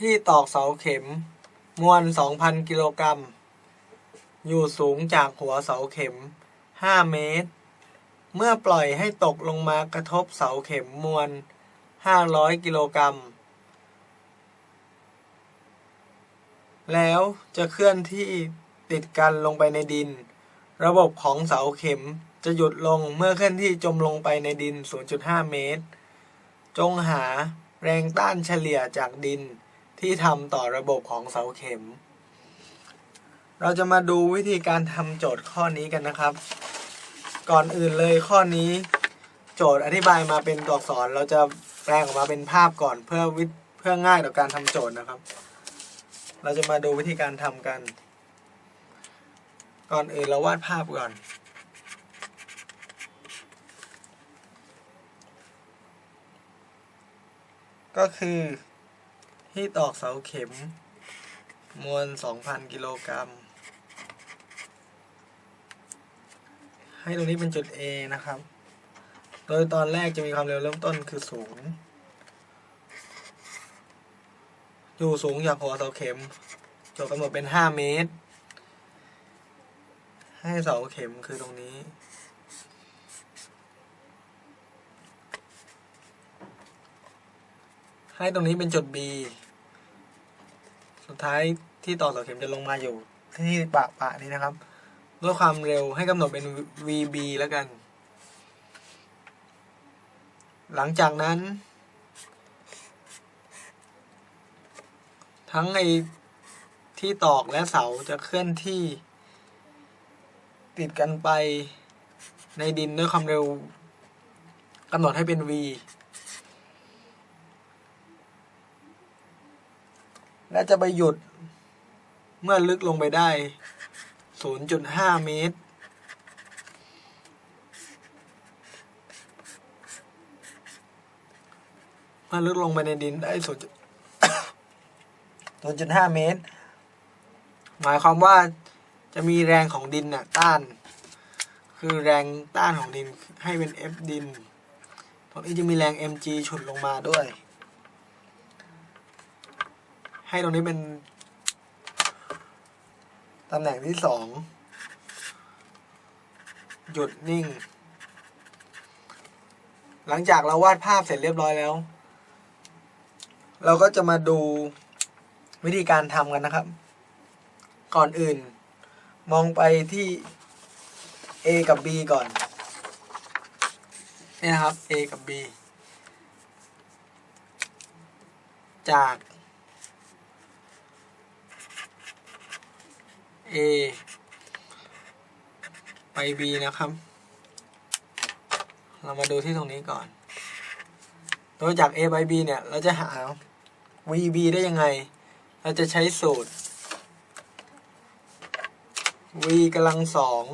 ที่ตอกเสาเข็ม มวล 2,000 กิโลกรัม อยู่สูงจากหัวเสาเข็ม 5 เมตร เมื่อปล่อยให้ตกลงมากระทบเสาเข็มมวล 500 กิโลกรัม แล้วจะเคลื่อนที่ติดกันลงไปในดิน ระบบของเสาเข็มจะหยุดลงเมื่อเคลื่อนที่จมลงไปในดิน 0.5 เมตร จงหาแรงต้านเฉลี่ยจากดิน ที่ทำต่อระบบของเสาเข็ม เราจะมาดูวิธีการทำโจทย์ข้อนี้กันนะครับ ก่อนอื่นเลยข้อนี้ โจทย์อธิบายมาเป็นตัวอักษร เราจะแปลงออกมาเป็นภาพก่อนเพื่อวิเพื่อง่ายต่อการทำโจทย์นะครับ เราจะมาดูวิธีการทำกัน ก่อนอื่นเราวาดภาพก่อนก็คือ ที่ตอกเสาเข็ม มวล 2,000 กิโลกรัม ให้ตรงนี้เป็นจุด A นะครับ โดยตอนแรกจะมีความเร็วเริ่มต้นคือ 0 อยู่สูงจากหัวเสาเข็มจทย์กำหนดเป็น 5 เมตร ให้เสาเข็มคือตรงนี้ให้ตรงนี้เป็นจุด B ท้ายที่ต่อเสาเข็มจะลงมาอยู่ที่ปะปะนี้นะครับ ด้วยความเร็วให้กำหนดเป็น VB แล้วกัน หลังจากนั้น ทั้งไอที่ตอกและเสาจะเคลื่อนที่ ติดกันไปในดินด้วยความเร็วกำหนดให้เป็น V และจะไปหยุดเมื่อลึกลงไปได้ 0.5 เมตร เมื่อลึกลงไปในดินได้ 0. 0.5 เมตร หมายความว่าจะมีแรงของดินน่ะต้าน คือแรงต้านของดินให้เป็น F ดินตรงนี้จะมีแรง mg ฉุดลงมาด้วย ให้ตรงนี้เป็นตำแหน่งที่สองหยุดนิ่ง หลังจากเราวาดภาพเสร็จเรียบร้อยแล้ว เราก็จะมาดูวิธีการทำกันนะครับ ก่อนอื่น มองไปที่ A กับ B ก่อนนี่นะครับ A กับ B จาก A ไป B นะครับ เรามาดูที่ตรงนี้ก่อน โดยจาก A ไป B เนี่ย เราจะหา VB ได้ยังไง เราจะใช้สูตร v กำลังสอง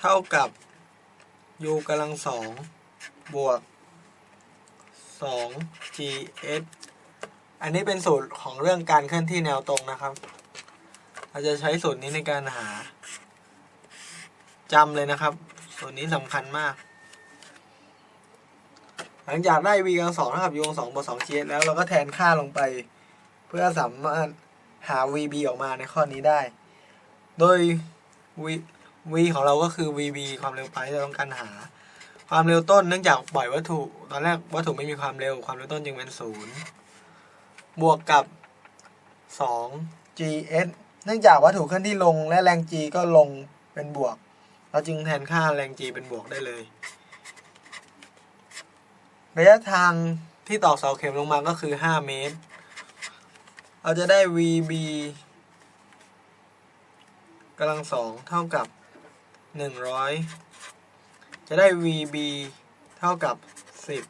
เท่ากับ u กำลังสองบวกสอง gs อันนี้เป็นสูตรของเรื่องการเคลื่อนที่แนวตรงนะครับ เราจะใช้สูตรนี้ในการหาจำเลยนะครับ สูตรนี้สำคัญมาก หลังจากได้ v กำลังสองเท่ากับ u กำลังสองบวกสอง gs แล้วเราก็แทนค่าลงไป เพื่อสามารถหา vb ออกมาในข้อนี้ได้ โดย v v ของเราก็คือ vb ความเร็วปลายที่เราต้องการหา ความเร็วต้นเนื่องจากปล่อยวัตถุ ตอนแรกวัตถุไม่มีความเร็ว ความเร็วต้นจึงเป็นศูนย์บวกกับ 2 gs เนื่องจากวัตถุเคลื่อนที่ลงและแรง g ก็ลงเป็นบวก เราจึงแทนค่าแรง g เป็นบวกได้เลย ระยะทางที่ตอกเสาเข็มลงมาก็คือ 5 เมตร เราจะได้ vb กำลังสองเท่ากับหนึ่งร้อยจะได้ VB เท่ากับสิบ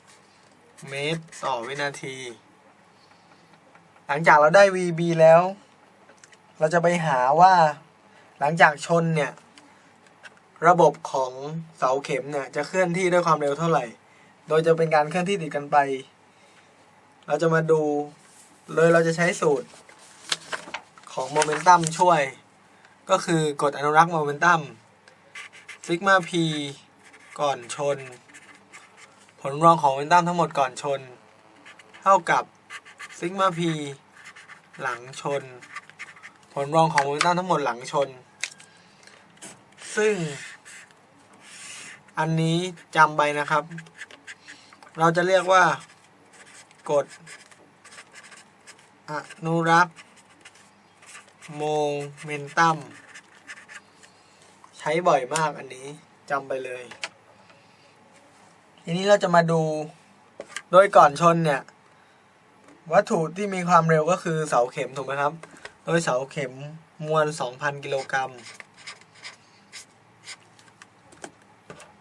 เมตร ต่อวินาที หลังจากเราได้ VB แล้ว เราจะไปหาว่าหลังจากชนเนี่ย ระบบของเสาเข็มเนี่ยจะเคลื่อนที่ด้วยความเร็วเท่าไหร่ โดยจะเป็นการเคลื่อนที่ติดกันไป เราจะมาดูโดยเราจะใช้สูตรของโมเมนตัมช่วย ก็คือกฎอนุรักษ์โมเมนตัมซิกมา p ก่อนชน ผลรวมของโมเมนตัมทั้งหมดก่อนชน เท่ากับซิกมาพีหลังชน ผลรองของโมเมนตัมทั้งหมดหลังชน ซึ่ง อันนี้จำไปนะครับ เราจะเรียกว่ากฎอนุรักษ์โมเมนตัมใช้บ่อยมากอันนี้จำไปเลย ทีนี้เราจะมาดูโดยก่อนชนเนี่ย วัตถุที่มีความเร็วก็คือเสาเข็มถูกไหมครับ โดยเสาเข็มมวล 2,000 กิโลกรัม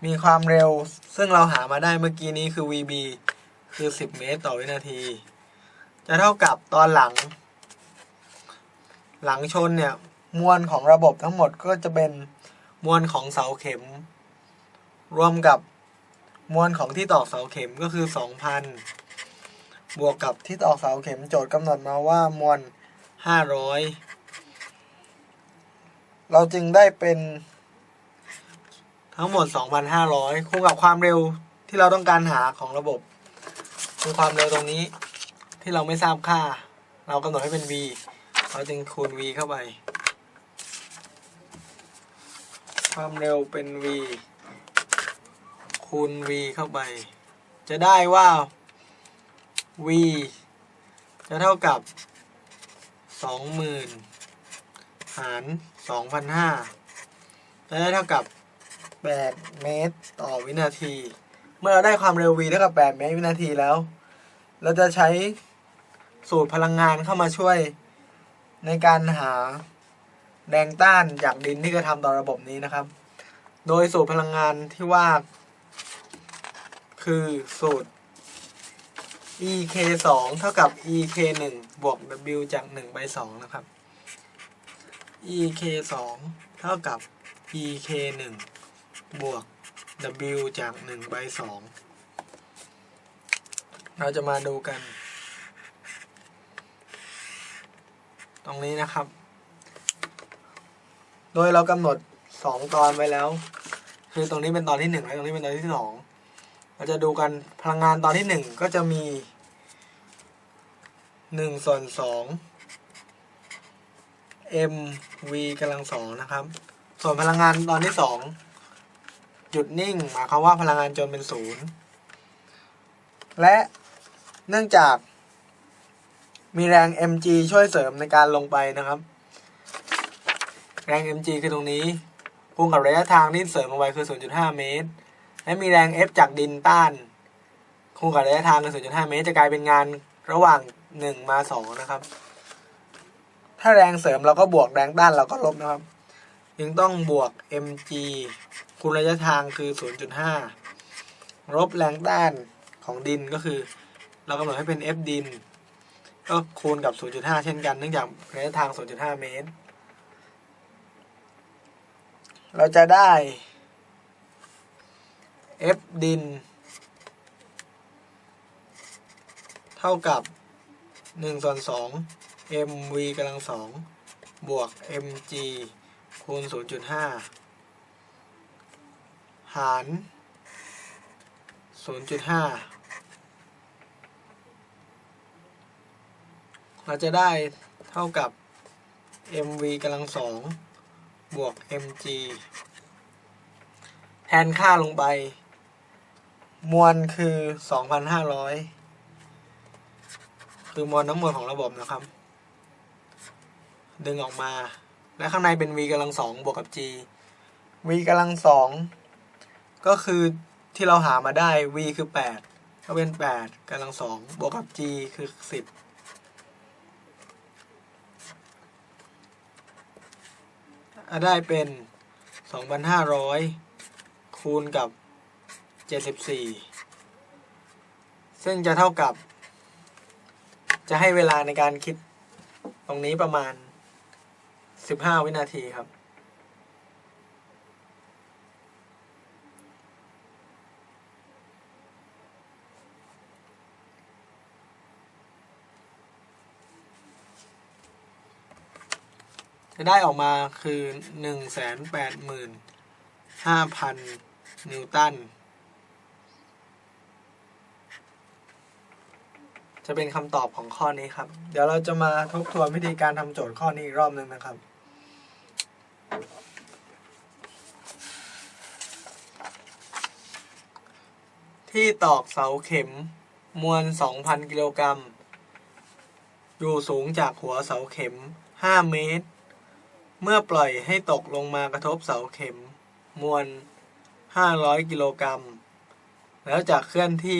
มีความเร็วซึ่งเราหามาได้เมื่อกี้นี้คือ VB คือ 10 เมตรต่อวินาที จะเท่ากับตอนหลัง หลังชนเนี่ย มวลของระบบทั้งหมดก็จะเป็นมวลของเสาเข็ม รวมกับมวลของที่ตอกเสาเข็มก็คือ 2,000 บวกกับที่ตอกเสาเข็มโจทย์กำหนดมาว่ามวล 500 เราจึงได้เป็น ทั้งหมด 2,500 คูณกับความเร็วที่เราต้องการหาของระบบ คือความเร็วตรงนี้ที่เราไม่ทราบค่า เรากำหนดให้เป็น v เราจึงคูณ v เข้าไป ความเร็วเป็น v คูณ v เข้าไป จะได้ว่า v จะเท่ากับ 20,000หาร2,500จะได้เท่ากับ8เมตรต่อวินาที เมื่อเราได้ความเร็ว v เท่ากับ8เมตรวินาทีแล้ว เราจะใช้สูตรพลังงานเข้ามาช่วยในการหาแรงต้านจากดินที่กระทำต่อระบบนี้นะครับ โดยสูตรพลังงานที่ว่า คือสูตร ek 2เท่ากับ ek 1บวก w จาก 1 ไป 2 นะครับ ek 2เท่ากับ ek 1บวก w จาก 1 ไป 2 เราจะมาดูกัน ตรงนี้นะครับ โดยเรากำหนด 2 ตอนไว้แล้ว คือตรงนี้เป็นตอนที่ 1 และตรงนี้เป็นตอนที่ 2 เราจะดูกันพลังงานตอนที่หนึ่งก็จะมีหนึ่งส่วนสอง mv กำลังสองนะครับ ส่วนพลังงานตอนที่สองหยุดนิ่งหมายความว่าพลังงานจนเป็นศูนย์และเนื่องจากมีแรง mg ช่วยเสริมในการลงไปนะครับ แรง mg คือตรงนี้คูณกับระยะทางที่เสริมลงไปคือ 0.5 เมตร และมีแรง F จากดินต้านคูณกับระยะทางคือ0.5 เมตร จะกลายเป็นงานระหว่าง 1 มา 2 นะครับ ถ้าแรงเสริมเราก็บวกแรงต้านเราก็ลบนะครับ ยังต้องบวก mg คูณระยะทางคือ 0.5ลบแรงต้านของดินก็คือ เรากำหนดให้เป็น F ดิน ก็คูณกับ 0.5 เช่นกัน เนื่องจากระยะทาง 0.5 เมตร เราจะได้ F ดิน เท่ากับ1ส่วน2 mv กำลังสองบวก mg คูณ 0.5 หาร 0.5 เราจะได้เท่ากับ mv กำลังสองบวก mg แทนค่าลงไป มวลคือ2,500คือมวลทั้งหมดของระบบนะครับ ดึงออกมา และข้างในเป็น v กำลังสองบวกกับ g v กำลังสองก็คือที่เราหามาได้ v คือ8ก็เป็น8กำลังสองบวกกับ g คือ10ได้เป็น2,500คูณกับ 74 ซึ่งจะเท่ากับ จะให้เวลาในการคิดตรงนี้ประมาณ 15 วินาทีครับจะได้ออกมาคือหนึ่งแสนแปดหมื่นห้าพันนิวตัน จะเป็นคำตอบของข้อนี้ครับ เดี๋ยวเราจะมาทบทวนวิธีการทำโจทย์ข้อนี้อีกรอบหนึ่งนะครับ ที่ตอกเสาเข็มมวล 2,000 กิโลกรัม อยู่สูงจากหัวเสาเข็ม 5 เมตร เมื่อปล่อยให้ตกลงมากระทบเสาเข็ม มวล 500 กิโลกรัม แล้วจะเคลื่อนที่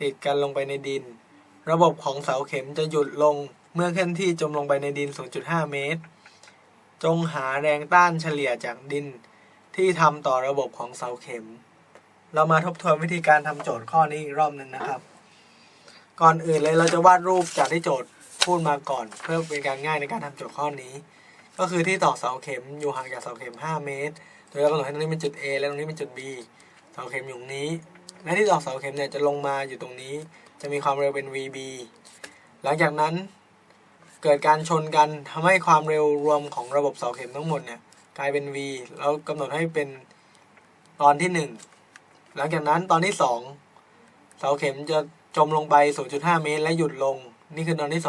ติดกันลงไปในดิน ระบบของเสาเข็มจะหยุดลงเมื่อเคลื่อนที่จมลงไปในดิน 0.5 เมตร จงหาแรงต้านเฉลี่ยจากดินที่ทำต่อระบบของเสาเข็ม เรามาทบทวนวิธีการทำโจทย์ข้อนี้อีกรอบหนึ่งนะครับ ก่อนอื่นเลยเราจะวาดรูปจากที่โจทย์พูดมาก่อน เพื่อเป็นการง่ายในการทำโจทย์ข้อนี้ ก็คือที่ต่อเสาเข็มอยู่ห่างจากเสาเข็ม 5 เมตร โดยเรากำหนดให้ตรงนี้เป็นจุด A และตรงนี้เป็นจุด B เสาเข็มอยู่ตรงนี้และที่ต่อเสาเข็มเนี่ยจะลงมาอยู่ตรงนี้ จะมีความเร็วเป็น VB หลังจากนั้นเกิดการชนกันทำให้ความเร็วรวมของระบบเสาเข็มทั้งหมดเนี่ยกลายเป็น V แล้วกำหนดให้เป็นตอนที่ 1 หลังจากนั้นตอนที่ 2 เสาเข็มจะจมลงไป 0.5 เมตร และหยุดลง นี่คือตอนที่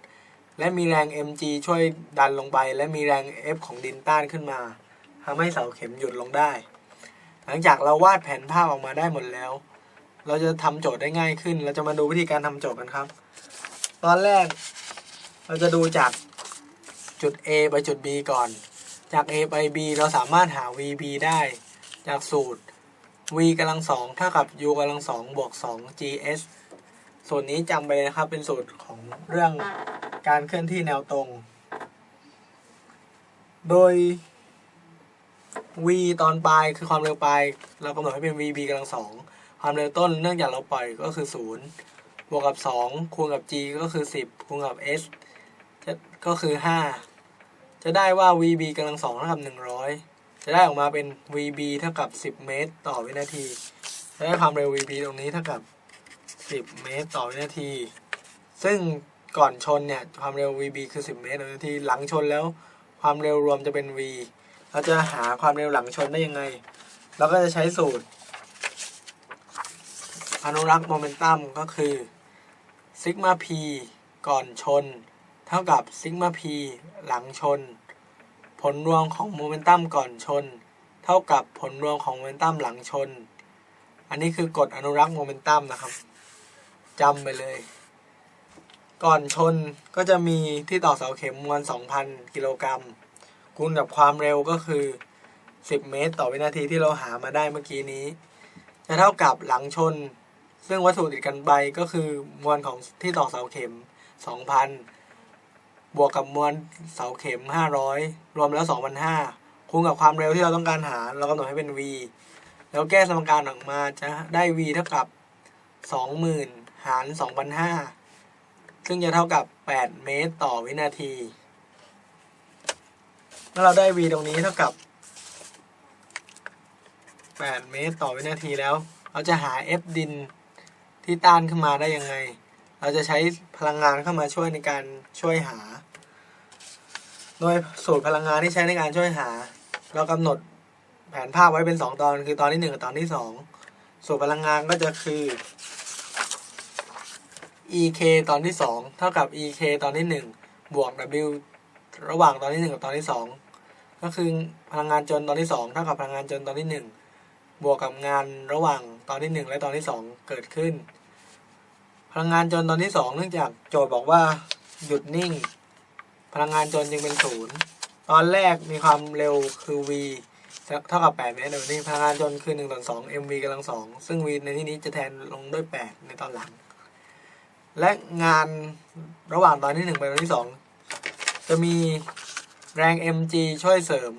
2 และมีแรง mg ช่วยดันลงไป และมีแรง F ของดินต้านขึ้นมาทำให้เสาเข็มหยุดลงได้ หลังจากเราวาดแผนภาพออกมาได้หมดแล้ว เราจะทำโจทย์ได้ง่ายขึ้น เราจะมาดูวิธีการทำโจทย์กันครับ ตอนแรก เราจะดูจากจุด A ไปจุด B ก่อน จาก A ไป B เราสามารถหา VB ได้ จากสูตร v กำลังสองเท่ากับ u กำลังสองบวกสอง gs ส่วนนี้จำไปเลยนะครับ เป็นสูตรของเรื่องการเคลื่อนที่แนวตรง โดย v ตอนปลายคือความเร็วปลาย เรากำหนดให้เป็น vb กำลังสอง ความเร็วต้นเนื่องจากเราปล่อยก็คือศูนย์บวกกับสองคูณกับ g ก็คือสิบคูณกับ s จะก็คือห้าจะได้ว่า vb กำลังสองเท่ากับหนึ่งร้อยจะได้ออกมาเป็น VB เท่ากับ 10 เมตร ต่อวินาทีจะได้ความเร็ว VB ตรงนี้เท่ากับ 10 เมตร ต่อวินาที ซึ่งก่อนชนเนี่ยความเร็ว VB คือ 10 เมตร ต่อวินาที หลังชนแล้วความเร็วรวมจะเป็น V เราจะหาความเร็วหลังชนได้ยังไง เราก็จะใช้สูตร อนุรักษ์โมเมนตัมก็คือซิกมา P ก่อนชน เท่ากับซิกมา P หลังชน ผลรวมของโมเมนตัมก่อนชน เท่ากับผลรวมของโมเมนตัมหลังชน อันนี้คือกฎอนุรักษ์โมเมนตัมนะครับจำไปเลย ก่อนชนก็จะมีที่ต่อเสาเข็มมวล 2,000 กิโลกรัมคูณกับความเร็วก็คือ 10 เมตร ต่อวินาทีที่เราหามาได้เมื่อกี้นี้ จะเท่ากับหลังชน ซึ่งวัตถุติดกันไปก็คือมวลของที่ต่อเสาเข็ม 2,000 บวกกับมวลเสาเข็ม 500 รวมแล้ว 2,500คูณกับความเร็วที่เราต้องการหา เรากำหนดให้เป็น v แล้วแก้สมการออกมาจะได้ v เท่ากับ 20,000 หาร 2,500 ซึ่งจะเท่ากับ 8 เมตรต่อวินาทีเมื่อเราได้ v ตรงนี้เท่ากับ 8 เมตรต่อวินาทีแล้ว เราจะหา f ดิน ที่ต้านขึ้นมาได้ยังไง เราจะใช้พลังงานเข้ามาช่วยในการช่วยหา โดยสูตรพลังงานที่ใช้ในการช่วยหา เรากำหนดแผนภาพไว้เป็น 2 ตอน คือตอนที่ 1 กับตอนที่ 2สูตรพลังงานก็จะคือ ek ตอนที่ 2 เท่ากับ ek ตอนที่ 1 บวก w ระหว่างตอนที่ 1 กับตอนที่ 2 ก็คือพลังงานจนตอนที่ 2 เท่ากับพลังงานจนตอนที่ 1 บวกกับงานระหว่าง ตอนที่ 1 และตอนที่ 2 เกิดขึ้น พลังงานจนตอนที่ 2 เนื่องจากโจทย์บอกว่า หยุดนิ่ง พลังงานจนจึงเป็นศูนย์ตอนแรกมีความเร็วคือ v เท่ากับ8เมตรเดี๋ยวนี้พลังงานจนคือ1ต่อ2 mv กำลัง2ซึ่ง v ในที่นี้จะแทนลงด้วย 8 ในตอนหลัง และงานระหว่างตอนที่ 1 ไปตอนที่ 2 จะมีแรง mg ช่วยเสริม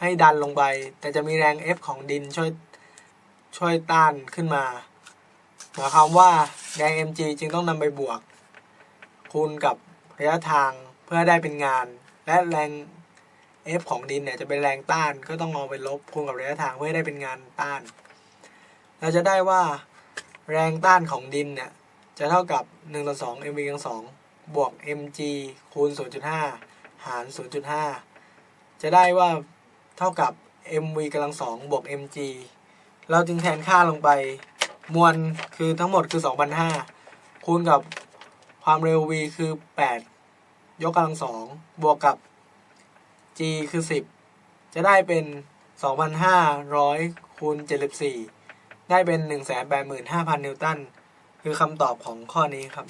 ให้ดันลงไป แต่จะมีแรง f ของดินช่วย ช่วยต้านขึ้นมาหมายความว่าแรง mg จึงต้องนำไปบวก คูณกับระยะทางเพื่อได้เป็นงาน และแรง F ของดินเนี่ยจะเป็นแรงต้านก็ต้องเอาไปลบคูณกับระยะทางเพื่อให้ได้เป็นงานต้าน เราจะได้ว่าแรงต้านของดินเนี่ยจะเท่ากับ1ต่อ2 mv กำลัง2บวก mg คูณ 0.5 หาร 0.5 จะได้ว่าเท่ากับ mv กำลัง2บวก mg เราจึงแทนค่าลงไป มวลคือทั้งหมดคือ 2,500 คูณกับความเร็ว v คือ 8 ยกกำลังสองบวกกับ g คือ 10 จะได้เป็น 2,500 คูณ 74 ได้เป็น 185,000 นิวตัน คือคำตอบของข้อนี้ครับ